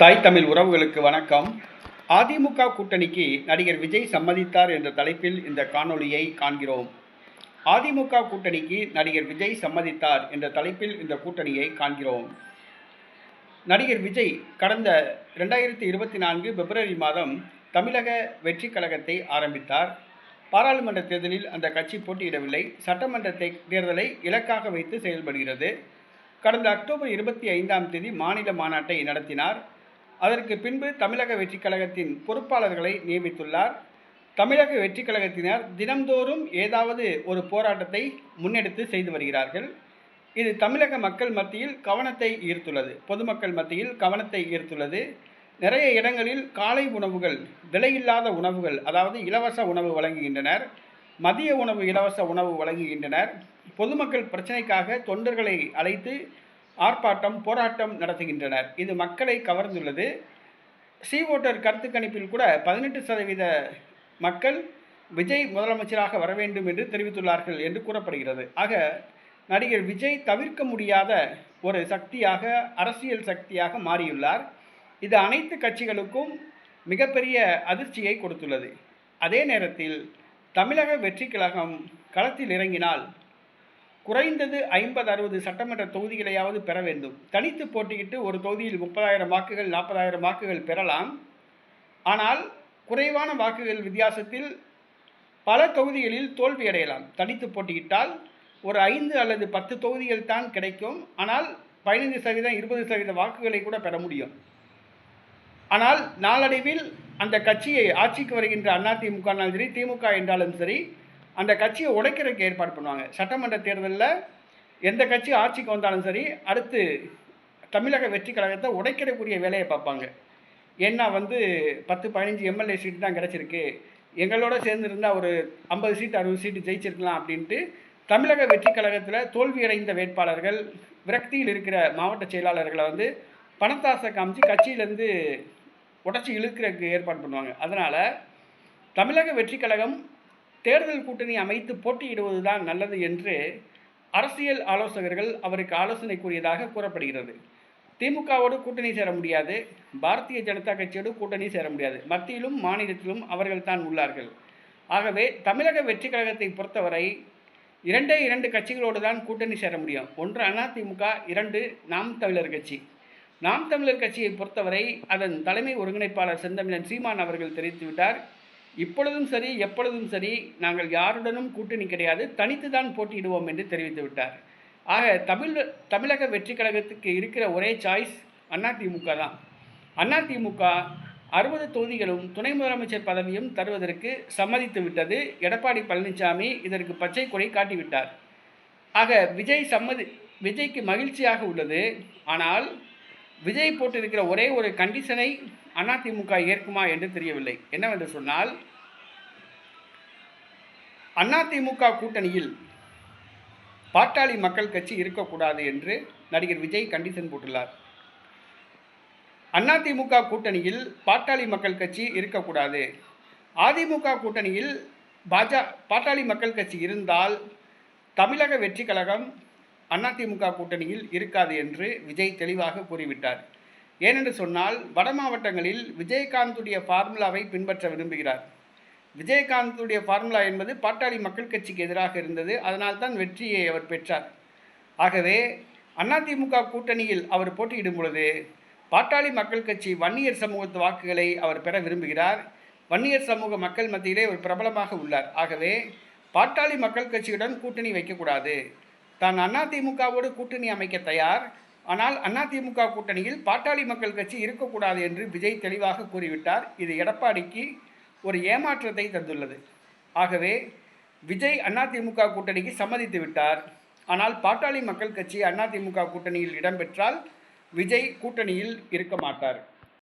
தாய் தமிழ் உறவுகளுக்கு வணக்கம். அதிமுக கூட்டணிக்கு நடிகர் விஜய் சம்மதித்தார் என்ற தலைப்பில் இந்த காணொளியை காண்கிறோம். அதிமுக கூட்டணிக்கு நடிகர் விஜய் சம்மதித்தார் என்ற தலைப்பில் இந்த கூட்டணியை காண்கிறோம். நடிகர் விஜய் கடந்த ரெண்டாயிரத்தி இருபத்தி நான்கு பிப்ரவரி மாதம் தமிழக வெற்றி கழகத்தை ஆரம்பித்தார். பாராளுமன்ற தேர்தலில் அந்த கட்சி போட்டியிடவில்லை. சட்டமன்ற தேர்தலை இலக்காக வைத்து செயல்படுகிறது. கடந்த அக்டோபர் இருபத்தி ஐந்தாம் தேதி மாநில மாநாட்டை நடத்தினார். அதற்கு பின்பு தமிழக வெற்றிக் கழகத்தின் பொறுப்பாளர்களை நியமித்துள்ளார். தமிழக வெற்றிக் கழகத்தினர் தினம்தோறும் ஏதாவது ஒரு போராட்டத்தை முன்னெடுத்து செய்து வருகிறார்கள். இது தமிழக மக்கள் மத்தியில் கவனத்தை ஈர்த்துள்ளது. பொதுமக்கள் மத்தியில் கவனத்தை ஈர்த்துள்ளது. நிறைய இடங்களில் காலை உணவுகள் விலையில்லாத உணவுகள் அதாவது இலவச உணவு வழங்குகின்றனர். மதிய உணவு இலவச உணவு வழங்குகின்றனர். பொதுமக்கள் பிரச்சனைக்காக தொண்டர்களை அழைத்து ஆர்ப்பாட்டம் போராட்டம் நடத்துகின்றனர். இது மக்களை கவர்ந்துள்ளது. சி ஓட்டர் கருத்து கணிப்பில் கூட பதினெட்டு சதவீத மக்கள் விஜய் முதலமைச்சராக வர வேண்டும் என்று தெரிவித்துள்ளார்கள் என்று கூறப்படுகிறது. ஆக நடிகர் விஜய் தவிர்க்க முடியாத ஒரு சக்தியாக அரசியல் சக்தியாக மாறியுள்ளார். இது அனைத்து கட்சிகளுக்கும் மிகப்பெரிய அதிர்ச்சியை கொடுத்துள்ளது. அதே நேரத்தில் தமிழக வெற்றி கழகம் களத்தில் இறங்கினால் குறைந்தது ஐம்பது அறுபது சட்டமன்ற தொகுதிகளையாவது பெற வேண்டும். தனித்து போட்டியிட்டு ஒரு தொகுதியில் முப்பதாயிரம் வாக்குகள் நாற்பதாயிரம் வாக்குகள் பெறலாம். ஆனால் குறைவான வாக்குகள் வித்தியாசத்தில் பல தொகுதிகளில் தோல்வி அடையலாம். தனித்து போட்டியிட்டால் ஒரு ஐந்து அல்லது பத்து தொகுதிகள் தான் கிடைக்கும். ஆனால் பதினைந்து சதவீதம் இருபது சதவீத வாக்குகளை கூட பெற முடியும். ஆனால் நாளடைவில் அந்த கட்சியை ஆட்சிக்கு வருகின்ற அதிமுக சரி திமுக என்றாலும் சரி அந்த கட்சியை உடைக்கிறதுக்கு ஏற்பாடு பண்ணுவாங்க. சட்டமன்ற தேர்தலில் எந்த கட்சி ஆட்சிக்கு வந்தாலும் சரி அடுத்து தமிழக வெற்றி கழகத்தை உடைக்கிறக்கூடிய வேலையை பார்ப்பாங்க. ஏன்னா வந்து பத்து பதினஞ்சு எம்எல்ஏ சீட்டு தான் கிடச்சிருக்கு. எங்களோட சேர்ந்துருந்தால் ஒரு ஐம்பது சீட்டு அறுபது சீட்டு ஜெயிச்சிருக்கலாம் அப்படின்ட்டு தமிழக வெற்றி கழகத்தில் தோல்வியடைந்த வேட்பாளர்கள் விரக்தியில் இருக்கிற மாவட்ட செயலாளர்களை வந்து பணத்தாசை காமிச்சு கட்சியிலேருந்து உடச்சி இழுக்கிறதுக்கு ஏற்பாடு பண்ணுவாங்க. அதனால் தமிழக வெற்றி கழகம் தேர்தல் கூட்டணி அமைத்து போட்டியிடுவதுதான் நல்லது என்று அரசியல் ஆலோசகர்கள் அவருக்கு ஆலோசனை கூறியதாக கூறப்படுகிறது. திமுகவோடு கூட்டணி சேர முடியாது. பாரதிய ஜனதா கட்சியோடு கூட்டணி சேர முடியாது. மத்தியிலும் மாநிலத்திலும் அவர்கள் தான் உள்ளார்கள். ஆகவே தமிழக வெற்றி கழகத்தை பொறுத்தவரை இரண்டே இரண்டு கட்சிகளோடு தான் கூட்டணி சேர முடியும். ஒன்று அதிமுக இரண்டு நாம் தமிழர் கட்சி. நாம் தமிழர் கட்சியை பொறுத்தவரை அதன் தலைமை ஒருங்கிணைப்பாளர் செந்தமிழன் சீமான் அவர்கள் தெரிவித்துவிட்டார். இப்பொழுதும் சரி எப்பொழுதும் சரி நாங்கள் யாருடனும் கூட்டணி கிடையாது தனித்து தான் போட்டியிடுவோம் என்று தெரிவித்து விட்டார். ஆக தமிழ் தமிழக வெற்றி கழகத்துக்கு இருக்கிற ஒரே சாய்ஸ் அதிமுக தான். அதிமுக அறுபது தொகுதிகளும் துணை முதலமைச்சர் பதவியும் தருவதற்கு சம்மதித்து விட்டது. எடப்பாடி பழனிசாமி இதற்கு பச்சை கொடை காட்டிவிட்டார். ஆக விஜய் சம்மதி விஜய்க்கு மகிழ்ச்சியாக உள்ளது. ஆனால் விஜய் போட்டிருக்கிற ஒரே ஒரு கண்டிஷனை அதிமுக ஏற்குமா என்று தெரியவில்லை. என்னவென்று சொன்னால் அதிமுக கூட்டணியில் பாட்டாளி மக்கள் கட்சி இருக்கக்கூடாது என்று நடிகர் விஜய் கண்டிஷன் போட்டுள்ளார். அதிமுக கூட்டணியில் பாட்டாளி மக்கள் கட்சி இருக்கக்கூடாது. அதிமுக கூட்டணியில் பாஜ பாட்டாளி மக்கள் கட்சி இருந்தால் தமிழக வெற்றி கழகம் அதிமுக கூட்டணியில் இருக்காது என்று விஜய் தெளிவாக கூறிவிட்டார். ஏனென்று சொன்னால் வட மாவட்டங்களில் விஜயகாந்துடைய ஃபார்முலாவை பின்பற்ற விரும்புகிறார். விஜயகாந்துடைய ஃபார்முலா என்பது பாட்டாளி மக்கள் கட்சிக்கு எதிராக இருந்தது அதனால்தான் வெற்றியை அவர் பெற்றார். ஆகவே அதிமுக கூட்டணியில் அவர் போட்டியிடும் பொழுது பாட்டாளி மக்கள் கட்சி வன்னியர் சமூகத்து வாக்குகளை அவர் பெற விரும்புகிறார். வன்னியர் சமூக மக்கள் மத்தியிலே ஒரு பிரபலமாக உள்ளார். ஆகவே பாட்டாளி மக்கள் கட்சியுடன் கூட்டணி வைக்கக்கூடாது. தான் அதிமுகவோடு கூட்டணி அமைக்க தயார். ஆனால் அதிமுக கூட்டணியில் பாட்டாளி மக்கள் கட்சி இருக்கக்கூடாது என்று விஜய் தெளிவாக கூறிவிட்டார். இது எடப்பாடிக்கு ஒரு ஏமாற்றத்தை தந்துள்ளது. ஆகவே விஜய் அதிமுக கூட்டணிக்கு சம்மதித்து விட்டார். ஆனால் பாட்டாளி மக்கள் கட்சி அதிமுக கூட்டணியில் இடம்பெற்றால் விஜய் கூட்டணியில் இருக்க மாட்டார்.